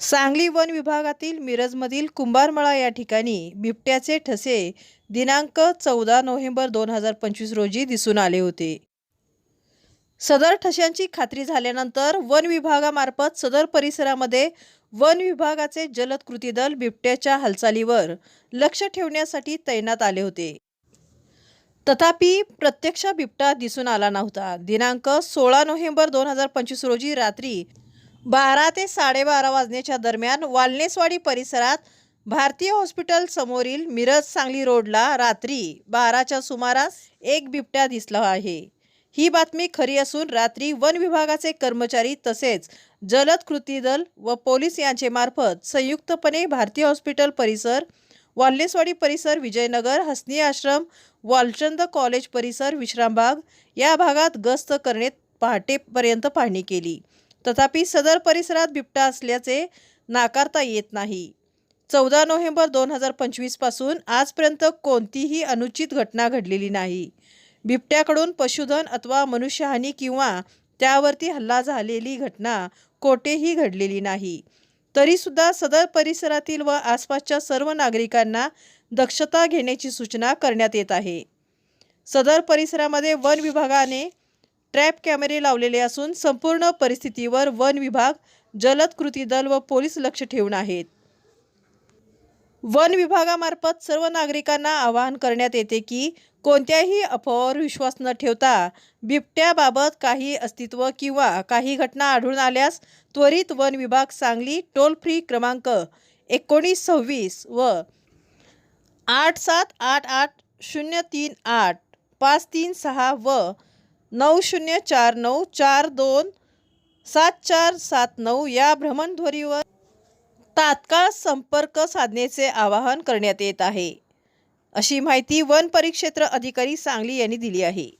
Sangli one विभागातील मिरजमधील कुंभारमळा या ठिकाणी बिबट्याचे ठसे दिनांक चौदा नोव्हेंबर दोन हजार पंचवीस रोजी दिसून आले होते. सदर ठश्यांची खात्री झाल्यानंतर वन विभागामार्फत सदर परिसरामध्ये वन विभागाचे जलद कृती दल बिबट्याच्या हालचालीवर लक्ष ठेवण्यासाठी तैनात आले होते. तथापि प्रत्यक्ष बिबटा दिसून आला नव्हता. दिनांक सोळा नोव्हेंबर दोन हजार पंचवीस रोजी रात्री बारा ते साडेबारा वाजण्याच्या दरम्यान वालनेसवाडी परिसरात भारतीय हॉस्पिटल समोरील मिरज सांगली रोडला रात्री बाराच्या सुमारास एक बिबट्या दिसला आहे. ही बातमी खरी असून रात्री वन विभागाचे कर्मचारी तसेच जलद कृती दल व पोलीस यांचे मार्फत संयुक्तपणे भारतीय हॉस्पिटल परिसर वाल्नेसवाडी परिसर विजयनगर हसनी आश्रम वालचंद कॉलेज परिसर विश्रामबाग या भागात गस्त करणे पहाटेपर्यंत पाहणी केली. तथापि सदर परिसरात बिबटा असल्याचे नाकारता येत नाही. चौदा नोव्हेंबर दोन हजार पंचवीसपासून आजपर्यंत कोणतीही अनुचित घटना घडलेली नाही. बिबट्याकडून पशुधन अथवा मनुष्यहानी किंवा त्यावरती हल्ला झालेली घटना कोठेही घडलेली नाही. तरीसुद्धा सदर परिसरातील व आसपासच्या सर्व नागरिकांना दक्षता घेण्याची सूचना करण्यात येत आहे. सदर परिसरामध्ये वन विभागाने ट्रॅप कॅमेरे लावलेले असून संपूर्ण परिस्थितीवर वन विभाग जलद कृती दल व पोलीस लक्ष ठेवून आहेत. वन विभागामार्फत सर्व नागरिकांना आवाहन करण्यात येते की कोणत्याही अफवावर विश्वास न ठेवता बिबट्याबाबत काही अस्तित्व किंवा काही घटना आढळून आल्यास त्वरित वन विभाग सांगली टोल फ्री क्रमांक एकोणीस सव्वीस व आठ सात आठ आठ शून्य तीन आठ पाच तीन सहा व नऊ शून्य चार नऊ चार दोन सात चार सात नऊ या भ्रमणध्वरीवर तात्काळ संपर्क साधण्याचे आवाहन करण्यात येत आहे. अशी माहिती वन परिक्षेत्र अधिकारी सांगली यांनी दिली आहे.